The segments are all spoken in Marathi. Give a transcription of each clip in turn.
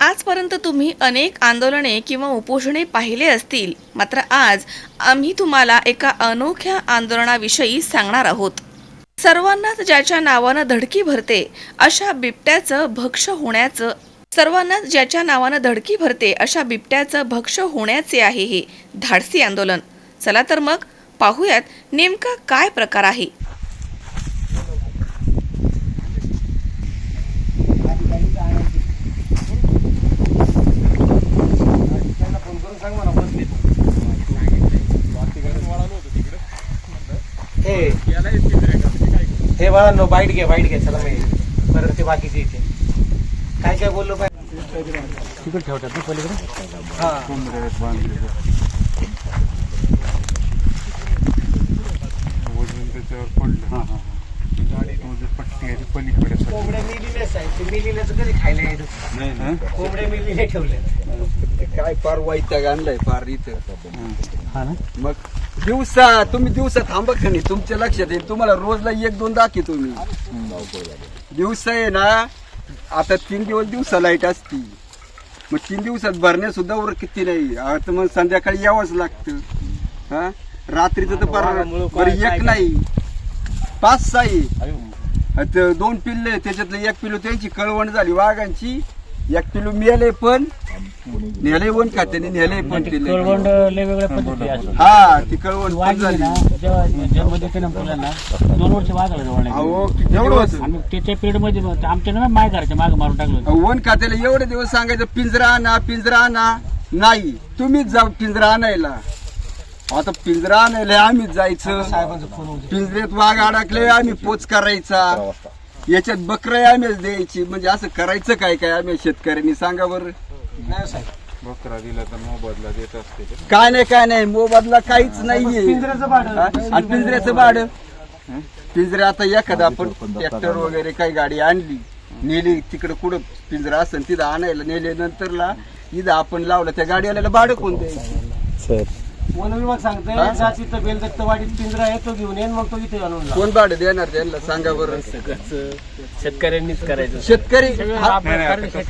आजपर्यंत तुम्ही अनेक आंदोलने किंवा उपोषणे पाहिले असतील मात्र आज आम्ही तुम्हाला एका अनोख्या आंदोलनाविषयी सांगणार आहोत. सर्वांनाच ज्याच्या नावानं धडकी भरते अशा बिबट्याचं भक्ष होण्याचं सर्वांनाच ज्याच्या नावानं धडकी भरते अशा बिबट्याचं भक्ष होण्याचे आहे हे धाडसी आंदोलन. चला तर मग पाहूयात नेमका काय प्रकार आहे. हे. हे बाळांनो बाईट घे बाईट घे चला मी परत ते बाकीचे इथे. काय काय बोललो पाहिजे तिकडे ठेवतात ना पलीकडे? हा. वजन त्याच्यावर पडलं म्हणजे पट्टी आहे पलीकडे. कोंबड्या मिलीलेच आहे ते मिलीलेच कधी खायला येत हं? कोंबड्या मिलीले ठेवले काय फार वैताग आणलाय फार इथं. हा ना? मग दिवसा तुम्ही दिवसा थांबा का नाही? तुमच्या लक्षात येईल. तुम्हाला रोजला एक दोन दाखी तुम्ही दिवसा आहे ना आता तीन दिवस दिवसा लाइट असती. मग तीन दिवसात भरण्या सुद्धा वर किती नाही. आता मग संध्याकाळी यावंच लागतं. हा? रात्रीचं तर बरं एक नाही. पाच सहा आहे. आता दोन पिल्ले त्याच्यातलं एक पिल्लू त्यांची कळवण झाली. वाघांची एक पिल्लू मेले पण नेले वन खात्याने नेले पण लय वेगळ्या पद्धती असतात हा ती कळवण पण वाघ आहे झाली. ना जेव्हा जन्म देते ना मुलांना दोन वर्ष. अहो होतं. त्याच्या पिरियडमध्ये मग आमच्या ना माय घरच्या माग मारून टाकलं वन खात्याला एवढे दिवस सांगायचं पिंजरा आणा पिंजरा आणा. नाही तुम्हीच जा पिंजरा आणायला. आता पिंजरा आणायला आम्हीच जायचं. पिंजऱ्यात वाघ अडकले आम्ही पोच करायचा. याच्यात बकरं आम्हीच द्यायची. म्हणजे असं करायचं काय काय आम्ही शेतकऱ्यांनी? सांगा बरं. नाही साहेब. बकरा दिला तर मोबदला देत असते ते. काय नाही काय नाही. मोबदला काहीच नाहीये. पिंजऱ्याचं भाडं. हा? आणि पिंजऱ्याचं भाडं. पिंजरे आता एखादा आपण ट्रॅक्टर वगैरे काही गाडी आणली नेली तिकडे कुठं पिंजरा असेल तिथं आणायला नेले नंतरला इथं आपण लावलं त्या गाडीवाल्याला भाडं कोण द्यायचं? वन विभाग सांगतोय हा? जा तिथं बेलदत्तवाडीत पिंजरा आहे तो घेऊन येईन मग तो इथे आणून लाव. कोण भाडं देणार त्यांना? सांगा बरं. शेतकऱ्यांनीच करायचं. शेतकरी हा, कसं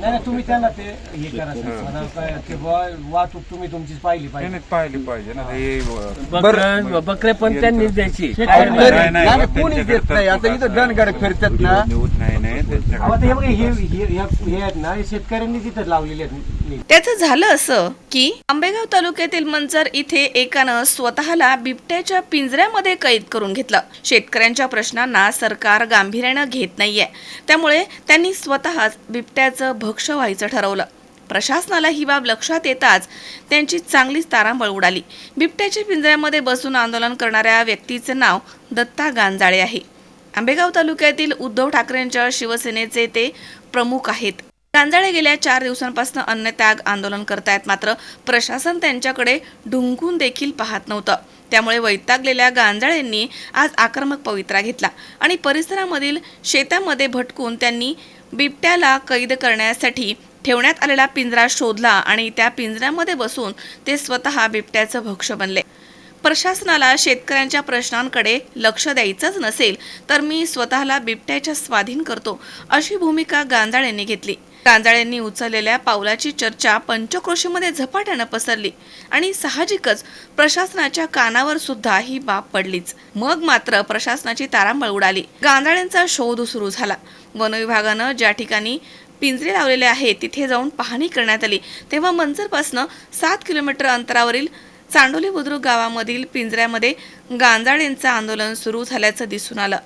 नाही नाही तुम्ही त्यांना ते हे करा साहेब. मला काय ते बुवा वाहतूक तुम्ही तुमचीच पाहिली नाही, पाहिजे. नाही, पाहिली पाहिजे ना. हे बकरं बकरे पण त्यांनीच द्यायची. शेतकरी- नाही, नाही, नाही, नाही, पण कोणी देत नाही. आता इथं दणगाड फिरतात ना. न्यूज नाही नाही अहो, त्यांच्याकडे ते हे बघा, हे हे- हे- हे आहेत ना हे शेतकऱ्यांनी तिथं लावलेले आहेत. त्याचं झालं असं की आंबेगाव तालुक्यातील मंचर इथे एकानं स्वतःला बिबट्याच्या पिंजऱ्यामध्ये कैद करून घेतलं. शेतकऱ्यांच्या प्रश्नांना सरकार गांभीर्यानं घेत नाहीये. त्यामुळे त्यांनी स्वतःच बिबट्याचं भक्ष व्हायचं ठरवलं. प्रशासनाला ही बाब लक्षात येताच त्यांची चांगलीच तारांबळ उडाली. बिबट्याच्या पिंजऱ्यामध्ये बसून आंदोलन करणाऱ्या व्यक्तीचं नाव दत्ता गांजाळे आहे. आंबेगाव तालुक्यातील उद्धव ठाकरेंच्या शिवसेनेचे ते प्रमुख आहेत. गांजाळे गेल्या चार दिवसांपासून अन्नत्याग आंदोलन करतायत. मात्र प्रशासन त्यांच्याकडे ढुंकून देखील पाहत नव्हतं. त्यामुळे वैतागलेल्या गांजाळेंनी आज आक्रमक पवित्रा घेतला आणि परिसरामधील शेतामध्ये भटकून त्यांनी बिबट्याला कैद करण्यासाठी ठेवण्यात आलेला पिंजरा शोधला आणि त्या पिंजऱ्यामध्ये बसून ते स्वतः बिबट्याचं भक्ष बनले. प्रशासनाला शेतकऱ्यांच्या प्रश्नांकडे लक्ष द्यायचंच नसेल तर मी स्वतःला बिबट्याच्या स्वाधीन करतो अशी भूमिका गांजाळ्यांनी घेतली. गांजाळेंनी उचललेल्या पावलाची चर्चा पंचक्रोशीमध्ये झपाट्यानं पसरली आणि साहजिकच प्रशासनाच्या कानावर सुद्धा ही बाब पडलीच. मग मात्र प्रशासनाची तारांबळ उडाली. गांजाळ्यांचा शोध सुरू झाला. वनविभागानं ज्या ठिकाणी पिंजरे लावलेले आहेत तिथे जाऊन पाहणी करण्यात आली. तेव्हा मंजरपासनं सात किलोमीटर अंतरावरील चांडोली बुद्रुक गावामधील पिंजऱ्यामध्ये गांजाळेंचं आंदोलन सुरू झाल्याचं दिसून आलं.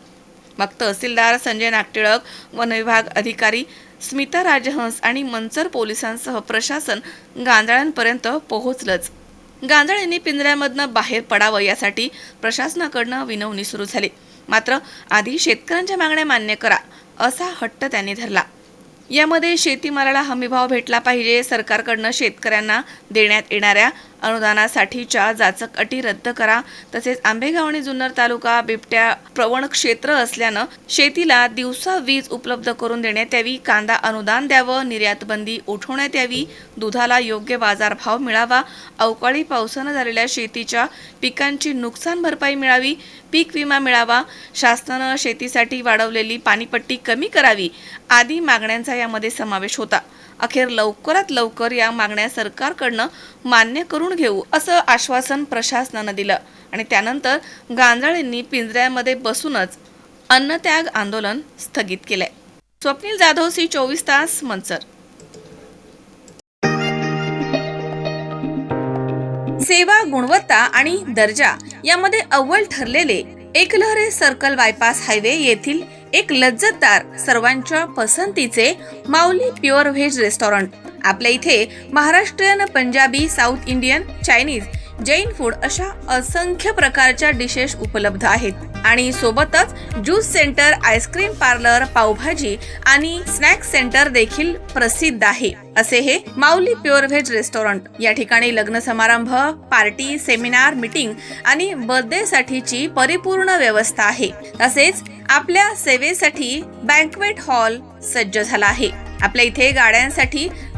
मग तहसीलदार संजय नागटिळक वनविभाग अधिकारी स्मिता राजहंस आणि मंचर पोलिसांसह प्रशासन गांजाळ्यांपर्यंत पोहोचलंच. गांजाळ्यांनी पिंजऱ्यामधनं बाहेर पडावं यासाठी प्रशासनाकडनं विनवणी सुरू झाली. मात्र आधी शेतकऱ्यांच्या मागण्या मान्य करा. असा हट्ट त्यांनी धरला. यामध्ये शेतीमालाला हमीभाव भेटला पाहिजे सरकारकडनं शेतकऱ्यांना देण्यात येणाऱ्या अनुदानासाठीच्या जाचक अटी रद्द करा. तसेच आंबेगाव आणि जुन्नर तालुका बिबट्या प्रवण क्षेत्र असल्यानं शेतीला दिवसा वीज उपलब्ध करून देण्यात यावी. कांदा अनुदान द्यावं. निर्यात बंदी उठवण्यात यावी. दुधाला योग्य बाजारभाव मिळावा. अवकाळी पावसानं झालेल्या शेतीच्या पिकांची नुकसान भरपाई मिळावी. पीक विमा मिळावा. शासनानं शेतीसाठी वाढवलेली पाणीपट्टी कमी करावी. आदी मागण्यांचा यामध्ये समावेश होता. अखेर लवकरात लवकर या मागण्या सरकारकडनं मान्य करून घेऊ असं आश्वासन प्रशासनानं दिलं. आणि त्यानंतर गांजाळींनी पिंजऱ्यामध्ये बसूनच अन्नत्याग आंदोलन स्थगित केलंय. स्वप्नील जाधव सी चोवीस तास मनसर सेवा गुणवत्ता आणि दर्जा यामध्ये अव्वल ठरलेले एकलहरे सर्कल बायपास हायवे येथील एक लज्जतदार सर्वांच्या पसंतीचे माऊली प्युअर व्हेज रेस्टॉरंट. आपल्या इथे Maharashtrian Punjabi south Indian Chinese Jain food अशा असंख्य प्रकारच्या डिशेस उपलब्ध आहेत. आणि सोबतच juice centre ice cream parlour pav bhaji आणि स्नॅक्स सेंटर देखील प्रसिद्ध आहे. असे हे माऊली प्युअर व्हेज रेस्टॉरंट या ठिकाणी लग्न समारंभ पार्टी सेमिनार मीटिंग आणि बर्थडे साठीची परिपूर्ण व्यवस्था आहे. तसेच आपल्या सेवेसाठी बँकवेट हॉल सज्ज झाला आहे. आपल्या इथे गाड्यांसाठी